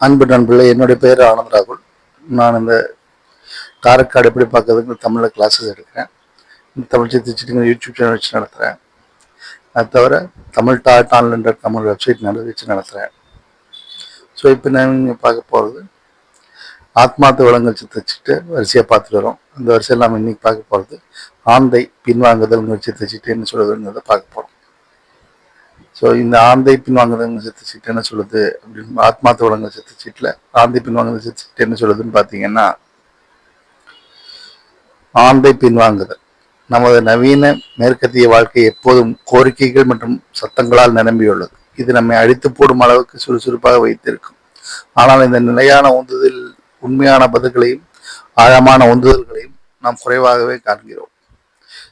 அன்பு நண்பர்களே என்னுடைய பேர் ஆனந்த் ராகுல். நான் இந்த காரைக்காடு எப்படி பார்க்கறதுக்கு தமிழில் கிளாஸஸ் எடுக்கிறேன். தமிழ் சித்திச்சிட்டுங்க யூடியூப் சேனல் வச்சு நடத்துகிறேன் அது தவிர தமிழ் டாட் ஆன்லைன்ற தமிழ் வெப்சைட் நட வச்சு நடத்துகிறேன் ஸோ இப்போ நான் பார்க்க போகிறது ஆத்மார்த்த வளங்கள் சித்தச்சிட்டு வரிசையாக பார்த்துட்டு வரோம். அந்த வரிசையில் நம்ம இன்னைக்கு பார்க்க போகிறது ஆந்தை பின்வாங்குதல் சித்தச்சிட்டு என்ன சொல்லுதுங்கிறத பார்க்க போகிறோம் ஸோ இந்த ஆந்தை பின்வாங்குதல் செத்து சீட்டு என்ன சொல்லுது? அப்படின்னு ஆத்மா வளங்கள் செத்து சீட்டில் ஆந்தை பின்வாங்குதல் செத்து சீட்டு என்ன சொல்லுதுன்னு பார்த்தீங்கன்னா ஆந்தை பின்வாங்குதல். நமது நவீன மேற்கத்திய வாழ்க்கை எப்போதும் கோரிக்கைகள் மற்றும் சத்தங்களால் நிரம்பியுள்ளது. இது நம்மை அழித்து போடும் அளவுக்கு சுறுசுறுப்பாக வைத்திருக்கும். ஆனால் இந்த நிலையான உந்துதல் உண்மையான பதில்களையும் ஆழமான உந்துதல்களையும் நாம் குறைவாகவே காண்கிறோம்.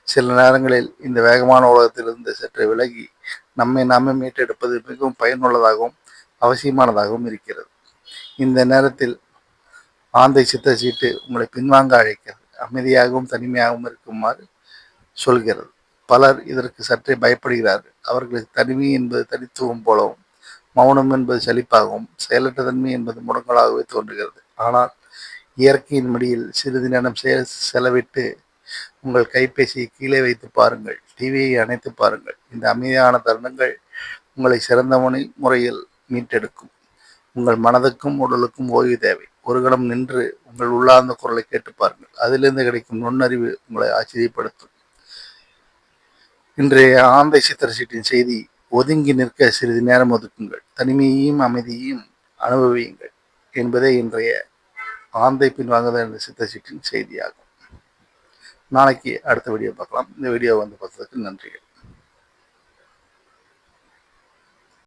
சில நேரங்களில் இந்த வேகமான உலகத்திலிருந்து சற்று விலகி நம்மை நாமே மீட்டெடுப்பது மிகவும் பயனுள்ளதாகவும் அவசியமானதாகவும் இருக்கிறது. இந்த நேரத்தில் ஆந்தை சித்த சீட்டு உங்களை பின்வாங்க அழைக்கிறது. அமைதியாகவும் தனிமையாகவும் இருக்குமாறு சொல்கிறது. பலர் இதற்கு சற்றே பயப்படுகிறார்கள். அவர்களுக்கு தனிமை என்பது தனித்துவம் போலவும் மௌனம் என்பது செழிப்பாகவும் செயலற்ற தன்மை என்பது முடங்கலாகவே தோன்றுகிறது. ஆனால் இயற்கையின் மடியில் சிறிது நேரம் செலவிட்டு உங்கள் கைபேசியை கீழே வைத்து பாருங்கள். டிவியை அணைத்து பாருங்கள். இந்த அமைதியான தருணங்கள் உங்களை சிறந்த முறையில் மீட்டெடுக்கும். உங்கள் மனதுக்கும் உடலுக்கும் ஓய்வு தேவை. ஒரு கணம் நின்று உங்கள் உள்ளார்ந்த குரலை கேட்டு பாருங்கள். அதிலிருந்து கிடைக்கும் நுண்ணறிவு உங்களை ஆச்சரியப்படுத்தும். இன்றைய ஆந்தை சித்திர சீட்டின் செய்தி ஒதுங்கி நிற்க சிறிது நேரம் ஒதுக்குங்கள். தனிமையையும் அமைதியையும் அனுபவியுங்கள் என்பதே இன்றைய ஆந்தை பின்வாங்குதல் என்ற சித்திர சீட்டின் செய்தியாகும். நாளைக்கு அடுத்த வீடியோ பார்க்கலாம். இந்த வீடியோ வந்து பார்த்ததுக்கு நன்றிகள்.